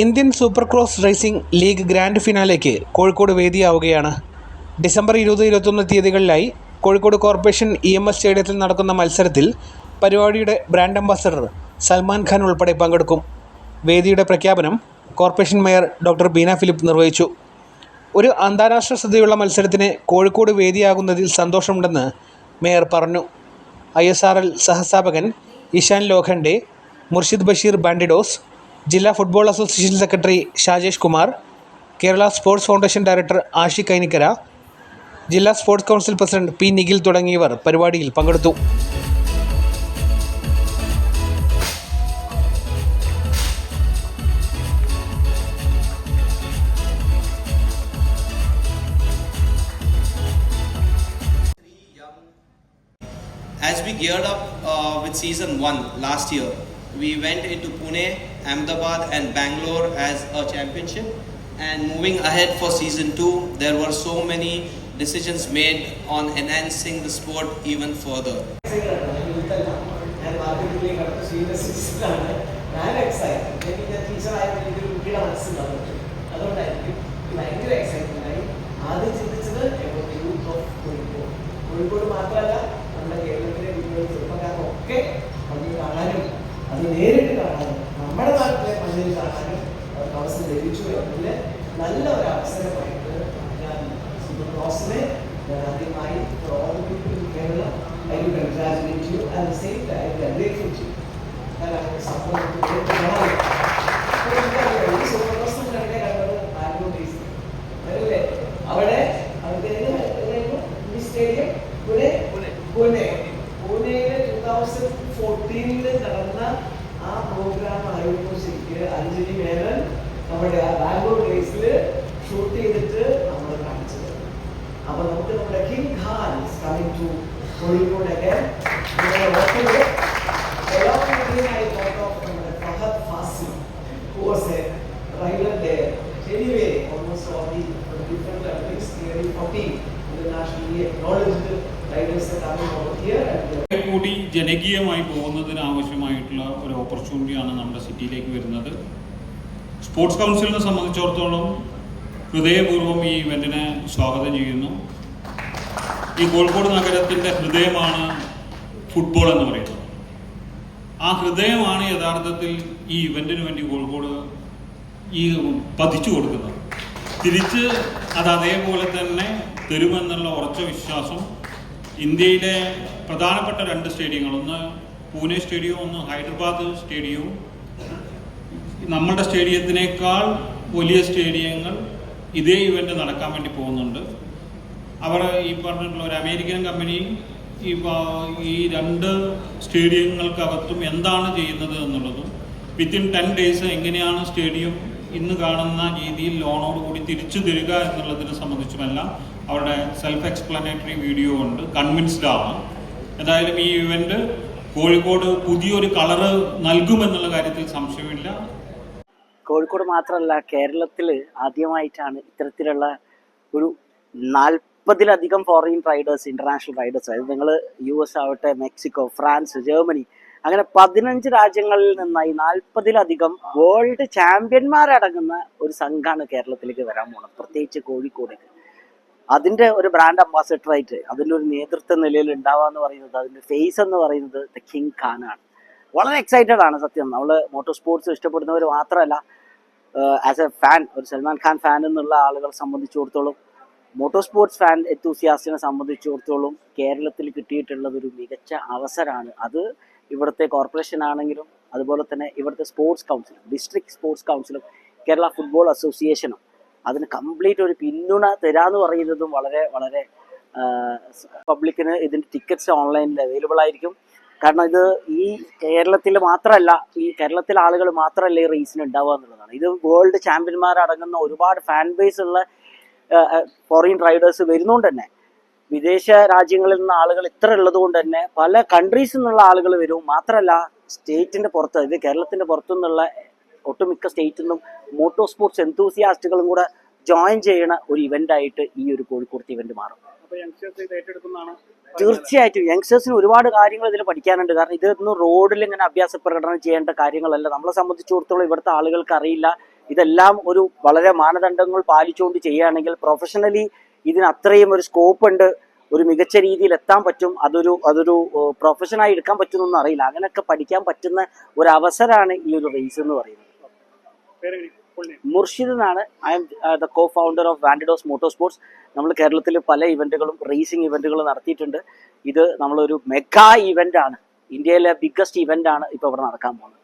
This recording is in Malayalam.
Indian super cross racing league grand ഫിനാലേക്ക് Kozhikode വേദിയാവുകയാണ്. ഡിസംബർ ഇരുപത് ഇരുപത്തൊന്ന് തീയതികളിലായി Kozhikode corporation E M S സ്റ്റേഡിയത്തിൽ നടക്കുന്ന മത്സരത്തിൽ പരിപാടിയുടെ ബ്രാൻഡ് അംബാസഡർ സൽമാൻ ഖാൻ ഉൾപ്പെടെ പങ്കെടുക്കും. വേദിയുടെ പ്രഖ്യാപനം corporation mayor doctor Beena Philip നിർവഹിച്ചു. ഒരു അന്താരാഷ്ട്ര ശ്രദ്ധയുള്ള മത്സരത്തിന് കോഴിക്കോട് വേദിയാകുന്നതിൽ സന്തോഷമുണ്ടെന്ന് മേയർ പറഞ്ഞു. ഐ എസ് ആർ എൽ സഹസ്ഥാപകൻ ഇഷാൻ ലോഖണ്ഡെ മുർഷിദ് ബഷീർ ബാൻഡിഡോസ് ജില്ലാ football association secretary Shajesh Kumar Kerala sports foundation director Ashi Kainikkara ജില്ലാ sports council president P Nikhil തുടങ്ങിയവർ പരിപാടിയിൽ പങ്കെടുത്തു As we geared up uh, with season one last year, we went into Pune, Ahmedabad, and Bangalore as a championship. And moving ahead for season two, there were so many decisions made on enhancing the sport even further. ഞാൻ മാർക്കറ്റിലേക്ക് കടന്നു സീരിയസ് സിസ്റ്ററാണ് ഞാൻ എക്സൈറ്റഡ് എനിക്ക് ഞാൻ ടീച്ചറായപ്പോൾ എനിക്കൊരു കുട്ടിയുടെ മനസ്സിൽ വന്നിട്ട് അതുകൊണ്ടായിരിക്കും ഭയങ്കര എക്സൈറ്റഡ് ആയി ആദ്യം ചിന്തിച്ചത് യൂത്ത് ഓഫ് കോഴിക്കോട് കോഴിക്കോട് മാത്രമല്ല നമ്മുടെ കേരളത്തിലെ കുട്ടികൾ ചെറുപ്പക്കാർക്കൊക്കെ മണ്ണിൽ കാണാനും അത് നേരിട്ട് കാണാനും നമ്മുടെ നാട്ടിലെ മണ്ണിൽ കാണാനും അവർക്ക് അവസരം ലഭിച്ചു എന്നതിൽ നല്ല ഒരു അവസരമായിട്ട് ഞാൻ സൂപ്പർ ക്രോസിനെ ഞാൻ ആദ്യമായി Kerala I do congratulate you at the same time we are grateful to you. കാരണം സംഭവം സൂപ്പർ ക്രോസ് കണ്ടേ കണ്ടത് അല്ലേ? അവിടെ അവിടെ ഈ സ്റ്റേഡിയം പുനെ? പുനെ. പൂനെയിലെ ടൂ തൗസൻഡ് ഫോർട്ടീനിൽ നടന്ന ആ പ്രോഗ്രാം ആയിരുന്നു ശരിക്ക് അഞ്ജലി മേനൻ നമ്മുടെ ആ ബാംഗ്ലൂർ ഡേയ്സിൽ ഷൂട്ട് ചെയ്തിട്ട് നമ്മൾ കാണിച്ചത് അപ്പൊ നമുക്ക് നമ്മുടെ king Khan is coming to Kozhikode again. നമ്മുടെ working with along with him I thought of നമ്മുടെ Fahad Fazil who was a rider there. Anyway, almost all the from different uh, things, nearly 40 internationally acknowledged riders are coming over here ജനകീയമായി പോകുന്നതിന് ആവശ്യമായിട്ടുള്ള ഒരു ഓപ്പർച്യൂണിറ്റിയാണ് നമ്മുടെ സിറ്റിയിലേക്ക് വരുന്നത്. സ്പോർട്സ് കൗൺസിലിനെ സംബന്ധിച്ചിടത്തോളം ഹൃദയപൂർവം ഈ ഇവന്റിനെ സ്വാഗതം ചെയ്യുന്നു. ഈ കോഴിക്കോട് നഗരത്തിന്റെ ഹൃദയമാണ് ഫുട്ബോൾ എന്ന് പറയുന്നത്. ആ ഹൃദയമാണ് യഥാർത്ഥത്തിൽ ഈ ഇവന്റിന് വേണ്ടി കോഴിക്കോട് ഈ പതിച്ചു കൊടുക്കുന്നത്. തിരിച്ച് അത് അതേപോലെ തന്നെ തരുമെന്നുള്ള ഉറച്ച വിശ്വാസം ഇന്ത്യയിലെ പ്രധാനപ്പെട്ട രണ്ട് സ്റ്റേഡിയങ്ങൾ. ഒന്ന് പൂനെ സ്റ്റേഡിയവും ഒന്ന് ഹൈദരാബാദ് സ്റ്റേഡിയവും. നമ്മളുടെ സ്റ്റേഡിയത്തിനേക്കാൾ വലിയ സ്റ്റേഡിയങ്ങൾ ഇതേ ഇവന്റ് നടക്കാൻ വേണ്ടി പോകുന്നുണ്ട്. അവർ ഈ പറഞ്ഞിട്ടുള്ള ഒരു അമേരിക്കൻ കമ്പനി ഈ ഈ രണ്ട് സ്റ്റേഡിയങ്ങൾക്കകത്തും എന്താണ് ചെയ്യുന്നത് എന്നുള്ളതും വിത്തിൻ ടെൻ ഡേയ്സ് എങ്ങനെയാണ് സ്റ്റേഡിയം ഇന്ന് കാണുന്ന രീതിയിൽ ലോണോട് കൂടി തിരിച്ചു തരിക എന്നുള്ളതിനെ സംബന്ധിച്ചുമെല്ലാം അവരുടെ സെൽഫ് എക്സ്പ്ലനേറ്ററി വീഡിയോ ഉണ്ട് കൺവിൻസ്ഡ് ആണ്. എന്തായാലും ഈ ഇവന്റ് കോഴിക്കോട് പുതിയൊരു കളറ് നൽകുമെന്നുള്ള കാര്യത്തിൽ സംശയമില്ല. കോഴിക്കോട് മാത്രമല്ല കേരളത്തിൽ ആദ്യമായിട്ടാണ് ഇത്തരത്തിലുള്ള ഒരു നാൽപ്പതിലധികം ഫോറിൻ റൈഡേഴ്സ് ഇന്റർനാഷണൽ റൈഡേഴ്സ് അതായത് നിങ്ങൾ യു എസ് ആവട്ടെ മെക്സിക്കോ ഫ്രാൻസ് ജർമ്മനി അങ്ങനെ പതിനഞ്ച് രാജ്യങ്ങളിൽ നിന്നായി നാൽപ്പതിലധികം വേൾഡ് ചാമ്പ്യന്മാരടങ്ങുന്ന ഒരു സംഘമാണ് കേരളത്തിലേക്ക് വരാൻ പോകുന്നത് പ്രത്യേകിച്ച് കോഴിക്കോടേക്ക്. അതിന്റെ ഒരു ബ്രാൻഡ് അംബാസിഡർ ആയിട്ട് അതിന്റെ ഒരു നേതൃത്വ നിലയിൽ എന്ന് പറയുന്നത് അതിന്റെ ഫേസ് എന്ന് പറയുന്നത് ദ കിങ് ഖാനാണ് വളരെ എക്സൈറ്റഡ് ആണ് സത്യം. നമ്മൾ മോട്ടോർ സ്പോർട്സ് ഇഷ്ടപ്പെടുന്നവർ മാത്രമല്ല ആസ് എ ഫാൻ ഒരു സൽമാൻ ഖാൻ ഫാൻ എന്നുള്ള ആളുകളെ സംബന്ധിച്ചിടത്തോളം മോട്ടോർ സ്പോർട്സ് ഫാൻ എത്തൂസിയാസ്റ്റിനെ സംബന്ധിച്ചിടത്തോളം കേരളത്തിൽ കിട്ടിയിട്ടുള്ളത് ഒരു മികച്ച അവസരമാണ്. അത് ഇവിടുത്തെ കോർപ്പറേഷൻ ആണെങ്കിലും അതുപോലെ തന്നെ ഇവിടുത്തെ സ്പോർട്സ് കൗൺസിലും ഡിസ്ട്രിക്ട് സ്പോർട്സ് കൗൺസിലും കേരള ഫുട്ബോൾ അസോസിയേഷനും അതിന് കംപ്ലീറ്റ് ഒരു പിന്തുണ തരാന്ന് പറയുന്നതും വളരെ വളരെ പബ്ലിക്കിന് ഇതിന്റെ ടിക്കറ്റ്സ് ഓൺലൈനിൽ അവൈലബിൾ ആയിരിക്കും. കാരണം ഇത് ഈ കേരളത്തിൽ മാത്രമല്ല ഈ കേരളത്തിലെ ആളുകൾ മാത്രമല്ല ഈ റേസിന് ഉണ്ടാവുക എന്നുള്ളതാണ്. ഇത് വേൾഡ് ചാമ്പ്യന്മാർ അടങ്ങുന്ന ഒരുപാട് ഫാൻ ബേസ് ഉള്ള ഫോറിൻ റൈഡേഴ്സ് വരുന്നതുകൊണ്ട് തന്നെ. വിദേശ രാജ്യങ്ങളിൽ നിന്ന് ആളുകൾ ഇത്ര ഉള്ളത് കൊണ്ട് തന്നെ പല കൺട്രീസിൽ നിന്നുള്ള ആളുകൾ വരും. മാത്രമല്ല സ്റ്റേറ്റിന്റെ പുറത്ത് ഇത് കേരളത്തിന്റെ പുറത്തു നിന്നുള്ള ഒട്ടുമിക്ക സ്റ്റേറ്റിൽ നിന്നും മോട്ടോർ സ്പോർട്സ് എന്തൂസിയാസ്റ്റുകളും കൂടെ ജോയിൻ ചെയ്യണ ഒരു ഇവന്റ് ആയിട്ട് ഈ ഒരു കോഴിക്കോട് ഇവന്റ് മാറും. തീർച്ചയായിട്ടും. യങ്സ്റ്റേഴ്സിന് ഒരുപാട് കാര്യങ്ങൾ ഇതിൽ പഠിക്കാനുണ്ട്. കാരണം ഇതൊന്നും റോഡിൽ ഇങ്ങനെ അഭ്യാസ പ്രകടനം ചെയ്യേണ്ട കാര്യങ്ങളല്ല. നമ്മളെ സംബന്ധിച്ചിടത്തോളം ഇവിടുത്തെ ആളുകൾക്ക് അറിയില്ല. ഇതെല്ലാം ഒരു വളരെ മാനദണ്ഡങ്ങൾ പാലിച്ചുകൊണ്ട് ചെയ്യുകയാണെങ്കിൽ പ്രൊഫഷണലി ഇതിന് അത്രയും ഒരു സ്കോപ്പ് ഉണ്ട്. ഒരു മികച്ച രീതിയിൽ എത്താൻ പറ്റും. അതൊരു അതൊരു പ്രൊഫഷനായി എടുക്കാൻ പറ്റുന്നൊന്നും അറിയില്ല. അങ്ങനെയൊക്കെ പഠിക്കാൻ പറ്റുന്ന ഒരു അവസരമാണ് ഈ ഒരു റേസ് എന്ന് പറയുന്നത്. മുർഷിദ് എന്നാണ്. I'm the co founder of Bandidos motor sports നമ്മൾ കേരളത്തിൽ പല ഇവന്റുകളും റേസിംഗ് ഇവന്റുകളും നടത്തിയിട്ടുണ്ട്. ഇത് നമ്മളൊരു മെഗാ ഇവന്റ് ആണ്. ഇന്ത്യയിലെ ബിഗ്ഗസ്റ്റ് ഇവന്റ് ആണ് ഇപ്പോൾ ഇവിടെ നടക്കാൻ പോകുന്നത്.